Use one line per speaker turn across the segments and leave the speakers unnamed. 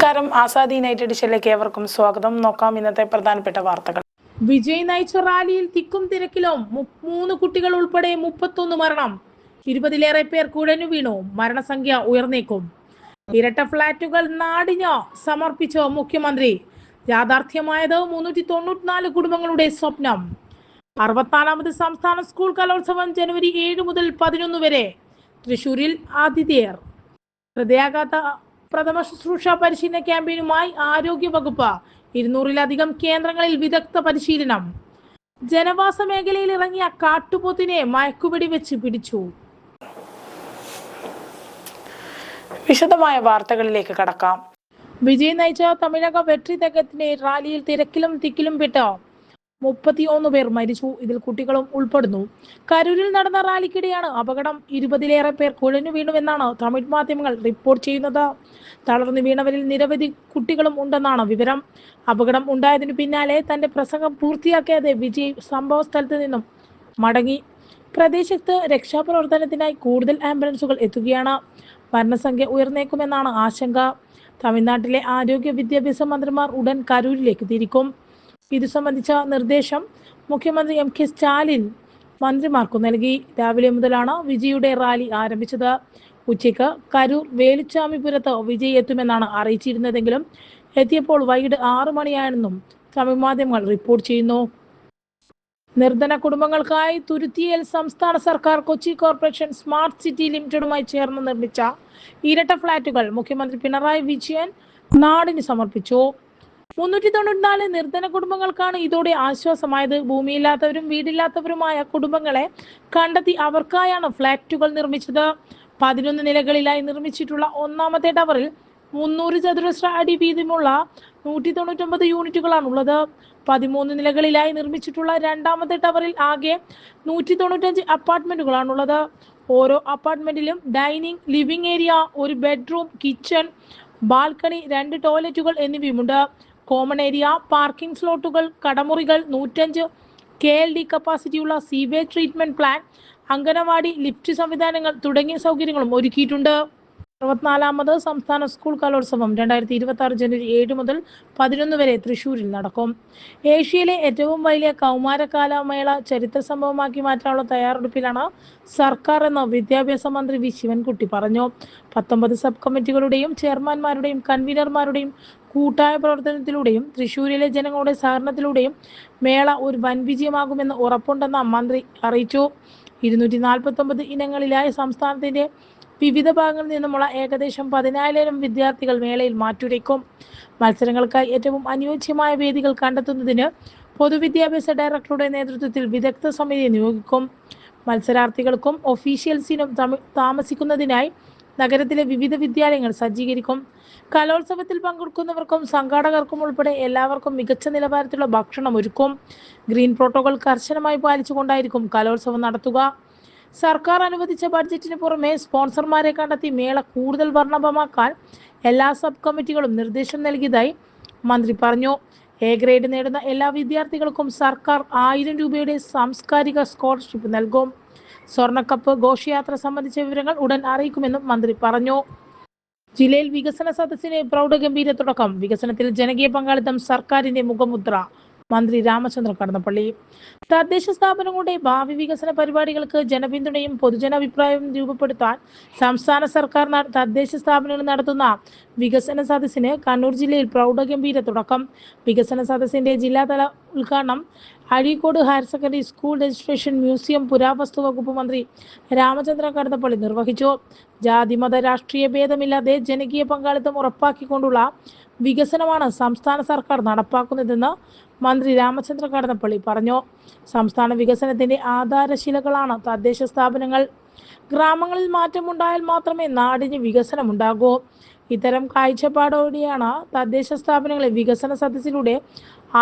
നമസ്കാരം. ആസാദി യുണൈറ്റഡ് എഡിഷനിലേക്ക് ഏവർക്കും സ്വാഗതം. നോക്കാം ഇന്നത്തെ പ്രധാനപ്പെട്ട വാർത്തകൾ.
വിജയ് നയിച്ച റാലിയിൽ തിക്കും തിരക്കിലും മൂന്ന് കുട്ടികൾ ഉൾപ്പെടെ മുപ്പത്തൊന്ന് മരണം. ഇരുപതിലേറെ പേർ കുഴഞ്ഞു വീണു. മരണസംഖ്യ ഉയർന്നേക്കും. ഇരട്ട ഫ്ളാറ്റുകൾ നാടിന് സമർപ്പിച്ച മുഖ്യമന്ത്രി. യാഥാർത്ഥ്യമായത് മുന്നൂറ്റി തൊണ്ണൂറ്റിനാല് കുടുംബങ്ങളുടെ സ്വപ്നം. അറുപത്തിനാലാമത് സംസ്ഥാന സ്കൂൾ കലോത്സവം ജനുവരി ഏഴ് മുതൽ പതിനൊന്ന് വരെ. തൃശൂരിൽ ആതിഥേയർ. ഹൃദയാഘാത പ്രഥമ ശുശ്രൂഷ പരിശീലന ക്യാമ്പയിനുമായി ആരോഗ്യ വകുപ്പ് ഇരുന്നൂറിലധികം കേന്ദ്രങ്ങളിൽ വിദഗ്ധ പരിശീലനം. ജനവാസ മേഖലയിൽ ഇറങ്ങിയ കാട്ടുപോത്തിനെ മയക്കുപിടി വെച്ച് പിടിച്ചു.
വിശദമായ വാർത്തകളിലേക്ക് കടക്കാം.
വിജയ് നയിച്ച തമിഴക വെട്രി തകത്തിന്റെ റാലിയിൽ തിരക്കിലും തിക്കിലും പെട്ട് മുപ്പത്തി ഒന്ന് പേർ മരിച്ചു. ഇതിൽ കുട്ടികളും ഉൾപ്പെടുന്നു. കരൂരിൽ നടന്ന റാലിക്കിടെയാണ് അപകടം. ഇരുപതിലേറെ പേർ കുഴഞ്ഞു വീണുവെന്നാണ് തമിഴ് മാധ്യമങ്ങൾ റിപ്പോർട്ട് ചെയ്യുന്നത്. തളർന്നു വീണവരിൽ നിരവധി കുട്ടികളും ഉണ്ടെന്നാണ് വിവരം. അപകടം ഉണ്ടായതിനു പിന്നാലെ തന്റെ പ്രസംഗം പൂർത്തിയാക്കാതെ വിജയ് സംഭവ സ്ഥലത്ത് നിന്നും മടങ്ങി. പ്രദേശത്ത് രക്ഷാപ്രവർത്തനത്തിനായി കൂടുതൽ ആംബുലൻസുകൾ എത്തുകയാണ്. മരണസംഖ്യ ഉയർന്നേക്കുമെന്നാണ് ആശങ്ക. തമിഴ്നാട്ടിലെ ആരോഗ്യ വിദ്യാഭ്യാസ മന്ത്രിമാർ ഉടൻ കരൂരിലേക്ക് തിരിക്കും. ഇത് സംബന്ധിച്ച നിർദ്ദേശം മുഖ്യമന്ത്രി എം കെ സ്റ്റാലിൻ മന്ത്രിമാർക്ക് നൽകി. രാവിലെ മുതലാണ് വിജയുടെ റാലി ആരംഭിച്ചത്. ഉച്ചയ്ക്ക് കരൂർ വേലുച്ചാമിപുരത്ത് വിജയ് എത്തുമെന്നാണ് അറിയിച്ചിരുന്നതെങ്കിലും എത്തിയപ്പോൾ വൈകിട്ട് ആറു മണിയാണെന്നും തമിഴ് മാധ്യമങ്ങൾ റിപ്പോർട്ട് ചെയ്യുന്നു. നിർധന കുടുംബങ്ങൾക്കായി തുരുത്തിയിൽ സംസ്ഥാന സർക്കാർ കൊച്ചി കോർപ്പറേഷൻ സ്മാർട്ട് സിറ്റി ലിമിറ്റഡുമായി ചേർന്ന് നിർമ്മിച്ച ഇരട്ട ഫ്ളാറ്റുകൾ മുഖ്യമന്ത്രി പിണറായി വിജയൻ നാടിന് സമർപ്പിച്ചു. മുന്നൂറ്റി തൊണ്ണൂറ്റിനാല് നിർധന കുടുംബങ്ങൾക്കാണ് ഇതോടെ ആശ്വാസമായത്. ഭൂമിയില്ലാത്തവരും വീടില്ലാത്തവരുമായ കുടുംബങ്ങളെ കണ്ടെത്തി അവർക്കായാണ് ഫ്ളാറ്റുകൾ നിർമ്മിച്ചത്. പതിനൊന്ന് നിലകളിലായി നിർമ്മിച്ചിട്ടുള്ള ഒന്നാമത്തെ ടവറിൽ മുന്നൂറ് ചതുരശ്ര അടി വീതമുള്ള നൂറ്റി തൊണ്ണൂറ്റൊമ്പത് യൂണിറ്റുകളാണ് ഉള്ളത് പതിമൂന്ന് നിലകളിലായി നിർമ്മിച്ചിട്ടുള്ള രണ്ടാമത്തെ ടവറിൽ ആകെ നൂറ്റി തൊണ്ണൂറ്റഞ്ച് അപ്പാർട്ട്മെന്റുകളാണുള്ളത്. ഓരോ അപ്പാർട്ട്മെന്റിലും ഡൈനിങ് ലിവിംഗ് ഏരിയ ഒരു ബെഡ്റൂം കിച്ചൺ ബാൽക്കണി രണ്ട് ടോയ്ലറ്റുകൾ എന്നിവയുമുണ്ട്. കോമൺ ഏരിയ പാർക്കിംഗ് സ്ലോട്ടുകൾ കടമുറികൾ നൂറ്റഞ്ച് K L D കപ്പാസിറ്റിയുള്ള sewage treatment plant anganwadi lift സംവിധാനങ്ങൾ തുടങ്ങിയ സൗകര്യങ്ങളും ഒരുക്കിയിട്ടുണ്ട്. അറുപത്തിനാലാമത് സംസ്ഥാന സ്കൂൾ കലോത്സവം രണ്ടായിരത്തി ഇരുപത്തി ആറ് ജനുവരി ഏഴ് മുതൽ പതിനൊന്ന് വരെ തൃശൂരിൽ നടക്കും. ഏഷ്യയിലെ ഏറ്റവും വലിയ കൗമാരകാലമേള ചരിത്ര സംഭവമാക്കി മാറ്റാനുള്ള തയ്യാറെടുപ്പിലാണ് സർക്കാർ എന്ന് വിദ്യാഭ്യാസ മന്ത്രി വി. ശിവൻകുട്ടി പറഞ്ഞു. പത്തൊമ്പത് സബ് കമ്മിറ്റികളുടെയും ചെയർമാൻമാരുടെയും കൺവീനർമാരുടെയും കൂട്ടായ പ്രവർത്തനത്തിലൂടെയും തൃശൂരിലെ ജനങ്ങളുടെ സഹകരണത്തിലൂടെയും മേള ഒരു വൻ വിജയമാകുമെന്ന് ഉറപ്പുണ്ടെന്ന് മന്ത്രി അറിയിച്ചു. ഇരുന്നൂറ്റി നാൽപ്പത്തൊമ്പത് ഇനങ്ങളിലായി സംസ്ഥാനത്തിന്റെ വിവിധ ഭാഗങ്ങളിൽ നിന്നുമുള്ള ഏകദേശം പതിനായിരം വിദ്യാർത്ഥികൾ മേളയിൽ മാറ്റുരയ്ക്കും. മത്സരങ്ങൾക്കായി ഏറ്റവും അനുയോജ്യമായ വേദികൾ കണ്ടെത്തുന്നതിന് പൊതുവിദ്യാഭ്യാസ ഡയറക്ടറുടെ നേതൃത്വത്തിൽ വിദഗ്ധ സമിതി നിയോഗിക്കും. മത്സരാർത്ഥികൾക്കും ഒഫീഷ്യൽസിനും താമസിക്കുന്നതിനായി നഗരത്തിലെ വിവിധ വിദ്യാലയങ്ങൾ സജ്ജീകരിക്കും. കലോത്സവത്തിൽ പങ്കെടുക്കുന്നവർക്കും സംഘാടകർക്കും ഉൾപ്പെടെ എല്ലാവർക്കും മികച്ച നിലവാരത്തിലുള്ള ഭക്ഷണം ഒരുക്കും. ഗ്രീൻ പ്രോട്ടോകോൾ കർശനമായി പാലിച്ചുകൊണ്ടായിരിക്കും കലോത്സവം നടത്തുക. സർക്കാർ അനുവദിച്ച ബഡ്ജറ്റിന് പുറമെ സ്പോൺസർമാരെ കണ്ടെത്തി മേള കൂടുതൽ വർണഭമാക്കാൻ എല്ലാ സബ് കമ്മിറ്റികളും നിർദ്ദേശം നൽകിയതായി മന്ത്രി പറഞ്ഞു. എ ഗ്രേഡ് നേടുന്ന എല്ലാ വിദ്യാർത്ഥികൾക്കും സർക്കാർ ആയിരം രൂപയുടെ സാംസ്കാരിക സ്കോളർഷിപ്പ് നൽകും. സ്വർണക്കപ്പ് ഘോഷയാത്ര സംബന്ധിച്ച വിവരങ്ങൾ ഉടൻ അറിയിക്കുമെന്നും മന്ത്രി പറഞ്ഞു. ജില്ലയിൽ വികസന സദസ്സിന് പ്രൗഢഗംഭീര തുടക്കം. വികസനത്തിൽ ജനകീയ പങ്കാളിത്തം സർക്കാരിന്റെ മുഖമുദ്ര. മന്ത്രി രാമചന്ദ്രൻ കടന്നപ്പള്ളി. തദ്ദേശ സ്ഥാപനങ്ങളുടെ ഭാവി വികസന പരിപാടികൾക്ക് ജനപിന്തുണയും പൊതുജനാഭിപ്രായവും രൂപപ്പെടുത്താൻ സംസ്ഥാന സർക്കാർ തദ്ദേശ സ്ഥാപനങ്ങൾ നടത്തുന്ന വികസന സദസ്സിന് കണ്ണൂർ ജില്ലയിൽ പ്രൗഢഗംഭീര തുടക്കം. വികസന സദസ്സിന്റെ ജില്ലാതല ഉദ്ഘാടനം Azhikode higher secondary school registration museum പുരാവസ്തു വകുപ്പ് മന്ത്രി രാമചന്ദ്രൻ കടന്നപ്പള്ളി നിർവഹിച്ചു. ജാതിമത രാഷ്ട്രീയ ഭേദമില്ലാതെ ജനകീയ പങ്കാളിത്തം ഉറപ്പാക്കിക്കൊണ്ടുള്ള വികസനമാണ് സംസ്ഥാന സർക്കാർ നടപ്പാക്കുന്നതെന്ന് മന്ത്രി രാമചന്ദ്ര കടന്നപ്പള്ളി പറഞ്ഞു. സംസ്ഥാന വികസനത്തിന്റെ ആധാരശിലകളാണ് തദ്ദേശ സ്ഥാപനങ്ങൾ. ഗ്രാമങ്ങളിൽ മാറ്റമുണ്ടായാൽ മാത്രമേ നാടിന് വികസനമുണ്ടാകൂ. ഇത്തരം കാഴ്ചപ്പാടോടെയാണ് തദ്ദേശ സ്ഥാപനങ്ങളെ വികസന സദസ്സിലൂടെ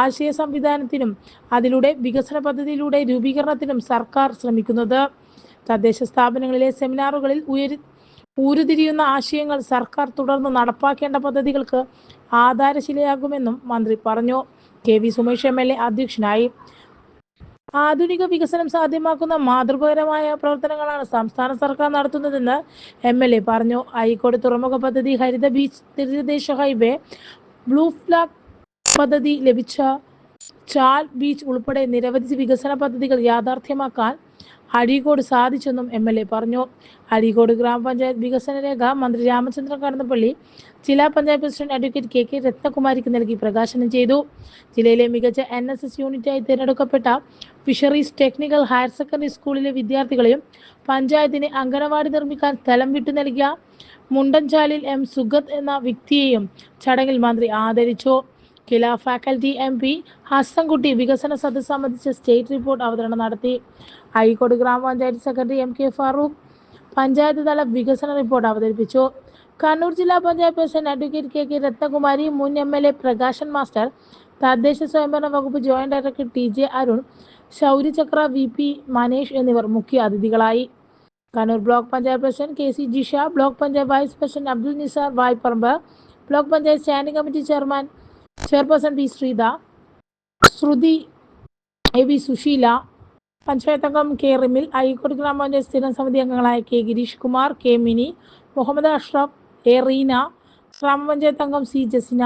ആശയ സംവിധാനത്തിനും അതിലൂടെ വികസന പദ്ധതിയിലൂടെ രൂപീകരണത്തിനും സർക്കാർ ശ്രമിക്കുന്നത്. തദ്ദേശ സ്ഥാപനങ്ങളിലെ സെമിനാറുകളിൽ ഉയരി ഊരുതിരിയുന്ന ആശയങ്ങൾ സർക്കാർ തുടർന്ന് നടപ്പാക്കേണ്ട പദ്ധതികൾക്ക് ആധാരശിലയാകുമെന്നും മന്ത്രി പറഞ്ഞു. K V Sumesh M L A അധ്യക്ഷനായി. ആധുനിക വികസനം സാധ്യമാക്കുന്ന മാതൃപരമായ പ്രവർത്തനങ്ങളാണ് സംസ്ഥാന സർക്കാർ നടത്തുന്നതെന്ന് എം എൽ എ പറഞ്ഞു. അഴീക്കോട് തുറമുഖ പദ്ധതി ഹരിത ബീച്ച് തീരദേശ ഹൈവേ ബ്ലൂ ഫ്ലാഗ് പദ്ധതി ലഭിച്ച ചാൽ ബീച്ച് ഉൾപ്പെടെ നിരവധി വികസന പദ്ധതികൾ യാഥാർത്ഥ്യമാക്കാൻ അഴീക്കോട് സാധിച്ചെന്നും എം എൽ എ പറഞ്ഞു. അഴീക്കോട് ഗ്രാമപഞ്ചായത്ത് വികസന രേഖ മന്ത്രി രാമചന്ദ്രൻ കടന്നപ്പള്ളി ജില്ലാ panchayat president advocate K K രത്നകുമാരിക്ക് നൽകി പ്രകാശനം ചെയ്തു. ജില്ലയിലെ മികച്ച എൻ എസ് എസ് യൂണിറ്റായി തിരഞ്ഞെടുക്കപ്പെട്ട ഫിഷറീസ് ടെക്നിക്കൽ ഹയർ സെക്കൻഡറി സ്കൂളിലെ വിദ്യാർത്ഥികളെയും പഞ്ചായത്തിന് അംഗനവാടി നിർമ്മിക്കാൻ സ്ഥലം വിട്ടു നൽകിയ മുണ്ടൻചാലിൽ എം സുഗത് എന്ന വ്യക്തിയെയും ചടങ്ങിൽ മന്ത്രി ആദരിച്ചു. KILA faculty M P Hassankutty വികസന സദസ്സ് സംബന്ധിച്ച സ്റ്റേറ്റ് റിപ്പോർട്ട് അവതരണം നടത്തി. അഴീക്കോട് ഗ്രാമപഞ്ചായത്ത് secretary M K Farooq panchayat തല വികസന റിപ്പോർട്ട് അവതരിപ്പിച്ചു. കണ്ണൂർ ജില്ലാ panchayat president advocate K K Rathnakumari മുൻ M L A Prakashan master തദ്ദേശ സ്വയംഭരണ വകുപ്പ് joint director T J Arun Shaurya Chakra V P Manesh എന്നിവർ മുഖ്യ അതിഥികളായി. Kannur block panchayat president K C Jisha block panchayat vice president Abdul Nisar Vayaparamba block panchayat standing committee chairman chairperson T Sreetha Sruthi A V Susheela panchayat അംഗം K Rimil Azhikode ഗ്രാമപഞ്ചായത്ത് സ്ഥിരം സമിതി അംഗങ്ങളായ K Girish Kumar K Mini Muhammad Ashraf A Reena ഗ്രാമപഞ്ചായത്ത് അംഗം C Jasina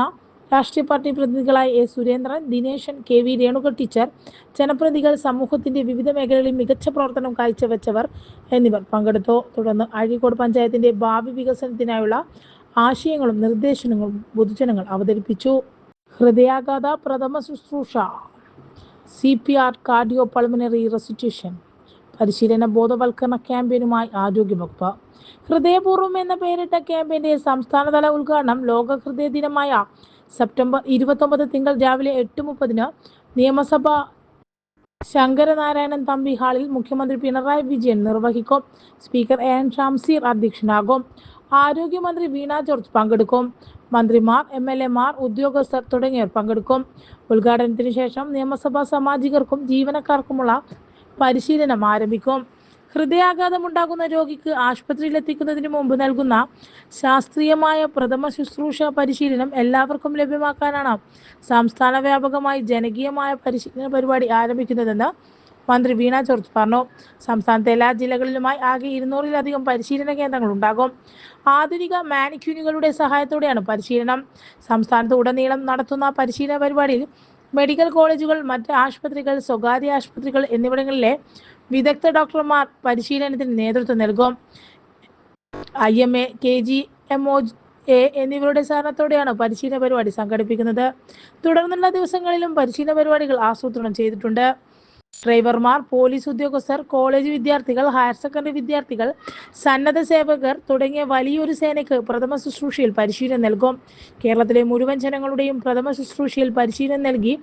രാഷ്ട്രീയ party പ്രതിനിധികളായ A Surendran Dineshan K V Renuka teacher ജനപ്രതിനിധികൾ സമൂഹത്തിന്റെ വിവിധ മേഖലകളിൽ മികച്ച പ്രവർത്തനം കാഴ്ചവെച്ചവർ എന്നിവർ പങ്കെടുത്തു. തുടർന്ന് അഴീക്കോട് പഞ്ചായത്തിന്റെ ഭാവി വികസനത്തിനായുള്ള ആശയങ്ങളും നിർദ്ദേശങ്ങളും പൊതുജനങ്ങൾ അവതരിപ്പിച്ചു. ഹൃദയാഘാത പ്രഥമ ശുശ്രൂഷ. C P R cardio pulmonary resuscitation. പരിശീലന ബോധവൽക്കരണ ക്യാമ്പയിനുമായി ആരോഗ്യവകുപ്പ്. ഹൃദയപൂർവം എന്ന പേരിട്ട ക്യാമ്പയിന്റെ സംസ്ഥാനതല ഉദ്ഘാടനം ലോക ഹൃദയ ദിനമായ സെപ്റ്റംബർ ഇരുപത്തൊമ്പത് തിങ്കൾ രാവിലെ എട്ട് മുപ്പതിന് നിയമസഭ ശങ്കരനാരായണൻ തമ്പി ഹാളിൽ മുഖ്യമന്ത്രി പിണറായി വിജയൻ നിർവഹിക്കും. സ്പീക്കർ എൻ ഷംസീർ അധ്യക്ഷനാകും. ആരോഗ്യമന്ത്രി വീണ ജോർജ് പങ്കെടുക്കും. മന്ത്രിമാർ എം എൽ എമാർ ഉദ്യോഗസ്ഥർ തുടങ്ങിയവർ പങ്കെടുക്കും. ഉദ്ഘാടനത്തിന് ശേഷം നിയമസഭാ സാമാജികർക്കും ജീവനക്കാർക്കുമുള്ള പരിശീലനം ആരംഭിക്കും. ഹൃദയാഘാതമുണ്ടാകുന്ന രോഗിക്ക് ആശുപത്രിയിൽ എത്തിക്കുന്നതിന് മുമ്പ് നൽകുന്ന ശാസ്ത്രീയമായ പ്രഥമ ശുശ്രൂഷ പരിശീലനം എല്ലാവർക്കും ലഭ്യമാക്കാനാണ് സംസ്ഥാന വ്യാപകമായി ജനകീയമായ പരിശീലന പരിപാടി ആരംഭിക്കുന്നതെന്ന് മന്ത്രി വീണ ജോർജ് പറഞ്ഞു. സംസ്ഥാനത്തെ എല്ലാ ജില്ലകളിലുമായി ആകെ ഇരുന്നൂറിലധികം പരിശീലന കേന്ദ്രങ്ങൾ ഉണ്ടാകും ആധുനിക മാനിക്യൂനുകളുടെ സഹായത്തോടെയാണ് പരിശീലനം. സംസ്ഥാനത്ത് ഉടനീളം നടത്തുന്ന പരിശീലന പരിപാടിയിൽ മെഡിക്കൽ കോളേജുകൾ മറ്റ് ആശുപത്രികൾ സ്വകാര്യ ആശുപത്രികൾ എന്നിവിടങ്ങളിലെ വിദഗ്ധ ഡോക്ടർമാർ പരിശീലനത്തിന് നേതൃത്വം നൽകും. I M A K G M O A എന്നിവരുടെ സഹകരണത്തോടെയാണ് പരിശീലന പരിപാടി സംഘടിപ്പിക്കുന്നത്. തുടർന്നുള്ള ദിവസങ്ങളിലും പരിശീലന പരിപാടികൾ ആസൂത്രണം ചെയ്തിട്ടുണ്ട്. ഡ്രൈവർമാർ പോലീസ് ഉദ്യോഗസ്ഥർ കോളേജ് വിദ്യാർത്ഥികൾ ഹയർ സെക്കൻഡറി വിദ്യാർത്ഥികൾ സന്നദ്ധ സേവകർ തുടങ്ങിയ വലിയൊരു സേനയ്ക്ക് പ്രഥമ ശുശ്രൂഷയിൽ പരിശീലനം നൽകും. കേരളത്തിലെ മുഴുവൻ ജനങ്ങളുടെയും പ്രഥമ ശുശ്രൂഷയിൽ പരിശീലനം നൽകി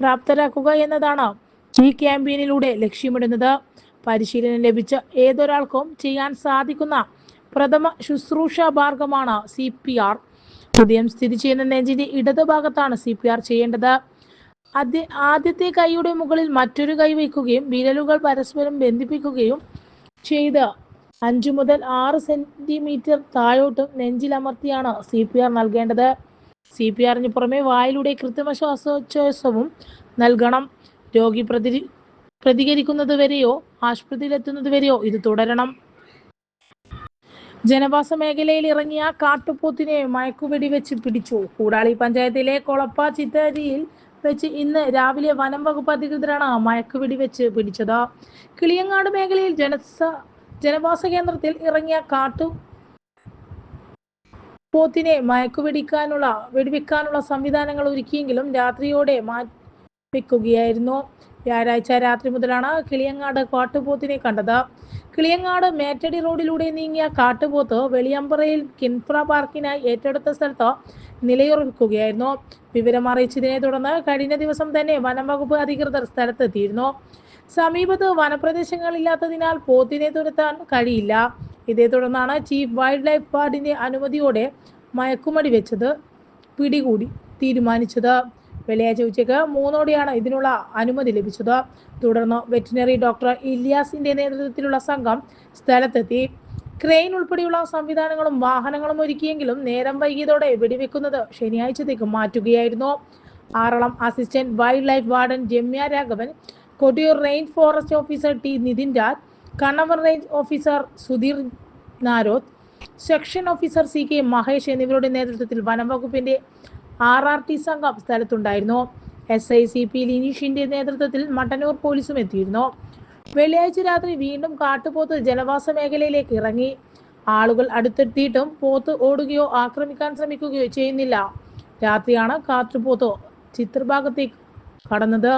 പ്രാപ്തരാക്കുക എന്നതാണ് ഈ ക്യാമ്പയിനിലൂടെ ലക്ഷ്യമിടുന്നത്. പരിശീലനം ലഭിച്ച ഏതൊരാൾക്കും ചെയ്യാൻ സാധിക്കുന്ന പ്രഥമ ശുശ്രൂഷ മാർഗമാണ് സി പി ആർ. ഹൃദയം സ്ഥിതി ചെയ്യുന്ന നെഞ്ചിന്റെ ഇടതുഭാഗത്താണ് സി പി ആർ ചെയ്യേണ്ടത്. ആദ്യ ആദ്യത്തെ കൈയുടെ മുകളിൽ മറ്റൊരു കൈ വയ്ക്കുകയും വിരലുകൾ പരസ്പരം ബന്ധിപ്പിക്കുകയും ചെയ്ത് അഞ്ചു മുതൽ ആറ് സെന്റിമീറ്റർ താഴോട്ടും നെഞ്ചിലമർത്തിയാണ് സി പി ആർ നൽകേണ്ടത്. സി പി ആറിന് പുറമെ വായിലൂടെ കൃത്രിമ ശ്വാസോച്ഛ്വാസവും നൽകണം. രോഗി പ്രതി പ്രതികരിക്കുന്നത് വരെയോ ആശുപത്രിയിലെത്തുന്നത് വരെയോ ഇത് തുടരണം. ജനവാസ മേഖലയിൽ ഇറങ്ങിയ കാട്ടുപോത്തിനെ മയക്കുവെടി വെച്ച് പിടിച്ചു. കൂടാളി പഞ്ചായത്തിലെ കൊളപ്പ ചിത്തരിയിൽ വെച്ച് ഇന്ന് രാവിലെ വനം വകുപ്പ് അധികൃതരാണ് മയക്കുവെടി വെച്ച് പിടിച്ചത്. കിളിയങ്ങാട് മേഖലയിൽ ജനസ ജനവാസ കേന്ദ്രത്തിൽ ഇറങ്ങിയ കാട്ടു പോത്തിനെ മയക്കുവെടിക്കാനുള്ള വെടിവെക്കാനുള്ള സംവിധാനങ്ങൾ ഒരുക്കിയെങ്കിലും രാത്രിയോടെ മാറ്റിവെക്കുകയായിരുന്നു. വ്യാഴാഴ്ച രാത്രി മുതലാണ് കിളിയങ്ങാട് കാട്ടുപോത്തിനെ കണ്ടത്. കിളിയങ്ങാട് മേറ്റടി റോഡിലൂടെ നീങ്ങിയ കാട്ടുപോത്ത് വെളിയമ്പറയിൽ കിൻഫ്ര പാർക്കിനായി ഏറ്റെടുത്ത സ്ഥലത്ത് നിലയുറപ്പിക്കുകയായിരുന്നു. വിവരം അറിയിച്ചതിനെ തുടർന്ന് കഴിഞ്ഞ ദിവസം തന്നെ വനംവകുപ്പ് അധികൃതർ സ്ഥലത്തെത്തിയിരുന്നു. സമീപത്ത് വനപ്രദേശങ്ങളില്ലാത്തതിനാൽ പോത്തിനെ തുരത്താൻ കഴിയില്ല. ഇതേ തുടർന്നാണ് ചീഫ് വൈൽഡ് ലൈഫ് വാർഡിന്റെ അനുമതിയോടെ മയക്കുമടി വെച്ചത്. പിടികൂടി തീരുമാനിച്ചത്. വെള്ളിയാഴ്ച ഉച്ചയ്ക്ക് മൂന്നോടെയാണ് ഇതിനുള്ള അനുമതി ലഭിച്ചത്. തുടർന്ന് വെറ്റിനറി ഡോക്ടർ ഇലിയാസിന്റെ നേതൃത്വത്തിലുള്ള സംഘം സ്ഥലത്തെത്തി. ക്രെയിൻ ഉൾപ്പെടെയുള്ള സംവിധാനങ്ങളും വാഹനങ്ങളും ഒരുക്കിയെങ്കിലും നേരം വൈകിയതോടെ വെടിവെക്കുന്നത് ശനിയാഴ്ചത്തേക്ക് മാറ്റുകയായിരുന്നു. Aralam assistant wildlife warden Ramya Raghavan Kottiyoor range forest officer T Nithin Raj Kannavam range officer Sudheer Naroth section officer C K Mahesh എന്നിവരുടെ നേതൃത്വത്തിൽ വനം വകുപ്പിന്റെ ആർ ആർ ടി സംഘം സ്ഥലത്തുണ്ടായിരുന്നു. എസ് ഐ സി പി ലിനീഷിന്റെ നേതൃത്വത്തിൽ മട്ടന്നൂർ പോലീസും എത്തിയിരുന്നു. വെള്ളിയാഴ്ച രാത്രി വീണ്ടും കാട്ടുപോത്ത് ജനവാസ മേഖലയിലേക്ക് ഇറങ്ങി. ആളുകൾ അടുത്തെത്തിയിട്ടും പോത്ത് ഓടുകയോ ആക്രമിക്കാൻ ശ്രമിക്കുകയോ ചെയ്യുന്നില്ല. രാത്രിയാണ് കാട്ടുപോത്ത് ചിത്രഭാഗത്തേക്ക് കടന്നത്.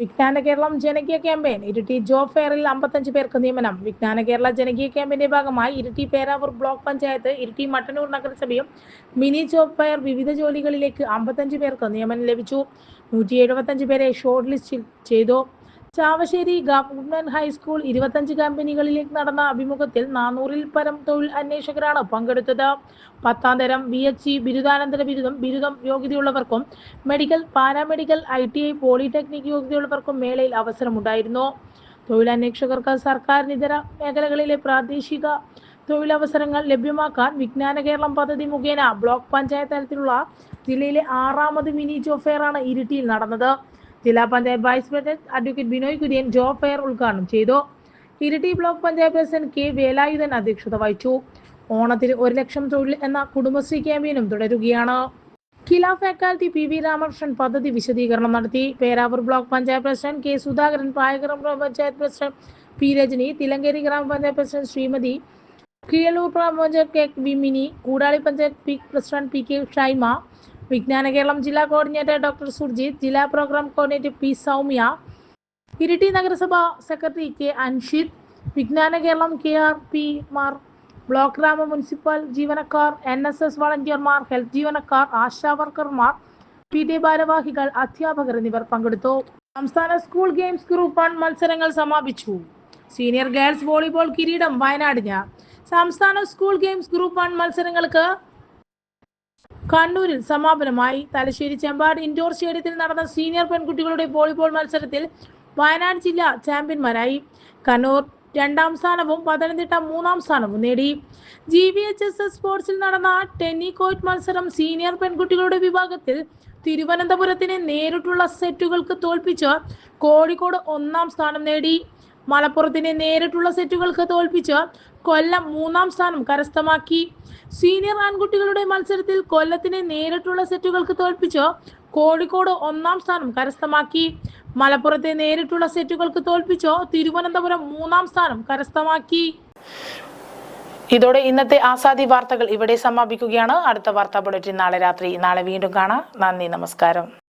വിജ്ഞാന കേരളം ജനകീയ ക്യാമ്പയിൻ. ഇരിട്ടി ജോബ് ഫെയറിൽ അമ്പത്തഞ്ച് പേർക്ക് നിയമനം. വിജ്ഞാന കേരള ജനകീയ ക്യാമ്പയിന്റെ ഭാഗമായി ഇരിട്ടി പേരാവൂർ ബ്ലോക്ക് പഞ്ചായത്ത് ഇരിട്ടി മട്ടന്നൂർ നഗരസഭയും മിനി ജോബ് ഫെയർ വിവിധ ജോലികളിലേക്ക് അമ്പത്തഞ്ച് പേർക്ക് നിയമനം ലഭിച്ചു. നൂറ്റി എഴുപത്തഞ്ച് പേരെ ഷോർട്ട് ലിസ്റ്റ് ചെയ്തു. ചാവശ്ശേരി ഗവൺമെന്റ് ഹൈസ്കൂൾ ഇരുപത്തഞ്ച് കമ്പനികളിലേക്ക് നടന്ന അഭിമുഖത്തിൽ നാനൂറിൽ പരം തൊഴിൽ അന്വേഷകരാണ് പങ്കെടുത്തത്. പത്താം തരം ബി എച്ച് സി ബിരുദാനന്തര ബിരുദം ബിരുദം യോഗ്യതയുള്ളവർക്കും medical paramedical I T I polytechnic യോഗ്യതയുള്ളവർക്കും മേളയിൽ അവസരമുണ്ടായിരുന്നു. തൊഴിലന്വേഷകർക്ക് സർക്കാരിനിതര മേഖലകളിലെ പ്രാദേശിക തൊഴിലവസരങ്ങൾ ലഭ്യമാക്കാൻ വിജ്ഞാന കേരളം പദ്ധതി മുഖേന ബ്ലോക്ക് പഞ്ചായത്ത് തലത്തിലുള്ള ജില്ലയിലെ ആറാമത് മിനി ജോബ് ആണ് ഇരിട്ടിയിൽ നടന്നത്. ജില്ലാ panchayat vice president advocate Binoy Kurian job fair ഉദ്ഘാടനം ചെയ്തു. Iritty block panchayat president K Velayudhan അധ്യക്ഷത വഹിച്ചു. ഓണത്തിന് ഒരു ലക്ഷം തൊഴിൽ എന്ന കുടുംബശ്രീ ക്യാമ്പയിനും തുടരുകയാണ്. KILA faculty P V Ramakrishnan പദ്ധതി വിശദീകരണം നടത്തി. Peravoor block panchayat president K Sudhakaran Payakaram ഗ്രാമപഞ്ചായത്ത് പ്രസിഡന്റ് പി രജനി തിലങ്കേരി ഗ്രാമപഞ്ചായത്ത് പ്രസിഡന്റ് ശ്രീമതി കീഴലൂർ ഗ്രാമപഞ്ചായത്ത് K Vimini Koodali panchayat P president P K Shaima Vijnana Keralam ജില്ലാ കോർഡിനേറ്റർ ഡോക്ടർ സുർജിത് ജില്ലാ programme coordinator P Soumya Iritty നഗരസഭ secretary K Anshith Vijnana Keralam K R P Mar block ഗ്രാമ municipal ജീവനക്കാർ N S S വളണ്ടിയർമാർ health ജീവനക്കാർ ASHA വർക്കർമാർ P T ഭാരവാഹികൾ അധ്യാപകർ എന്നിവർ പങ്കെടുത്തു. സംസ്ഥാന സ്കൂൾ ഗെയിംസ് ഗ്രൂപ്പ് വൺ മത്സരങ്ങൾ സമാപിച്ചു. സീനിയർ ഗേൾസ് വോളിബോൾ കിരീടം വയനാടിന്. സംസ്ഥാന സ്കൂൾ ഗെയിംസ് ഗ്രൂപ്പ് വൺ മത്സരങ്ങൾക്ക് കണ്ണൂരിൽ സമാപനമായി തലശ്ശേരി ചെമ്പാട് ഇൻഡോർ സ്റ്റേഡിയത്തിൽ നടന്ന സീനിയർ പെൺകുട്ടികളുടെ വോളിബോൾ മത്സരത്തിൽ വയനാട് ജില്ല ചാമ്പ്യന്മാരായി. കണ്ണൂർ രണ്ടാം സ്ഥാനവും പത്തനംതിട്ട മൂന്നാം സ്ഥാനവും നേടി. G V H S S സ്പോർട്സിൽ നടന്ന ടെന്നിക്കോറ്റ് മത്സരം സീനിയർ പെൺകുട്ടികളുടെ വിഭാഗത്തിൽ തിരുവനന്തപുരത്തിനെ നേരിട്ടുള്ള സെറ്റുകൾക്ക് തോൽപ്പിച്ച് കോഴിക്കോട് ഒന്നാം സ്ഥാനം നേടി. മലപ്പുറത്തിനെ നേരിട്ടുള്ള സെറ്റുകൾക്ക് തോൽപ്പിച്ച് കൊല്ലം മൂന്നാം സ്ഥാനം കരസ്ഥമാക്കി. സീനിയർ ആൺകുട്ടികളുടെ മത്സരത്തിൽ കൊല്ലത്തിനെ നേരിട്ടുള്ള സെറ്റുകൾക്ക് തോൽപ്പിച്ച് കോഴിക്കോട് ഒന്നാം സ്ഥാനം കരസ്ഥമാക്കി. മലപ്പുറത്തെ നേരിട്ടുള്ള സെറ്റുകൾക്ക് തോൽപ്പിച്ച് തിരുവനന്തപുരം മൂന്നാം സ്ഥാനം കരസ്ഥമാക്കി.
ഇതോടെ ഇന്നത്തെ ആസാദി വാർത്തകൾ ഇവിടെ സമാപിക്കുകയാണ്. അടുത്ത വാർത്താ ബുള്ളറ്റിൻ നാളെ രാത്രി. നാളെ വീണ്ടും കാണാം. നന്ദി നമസ്കാരം.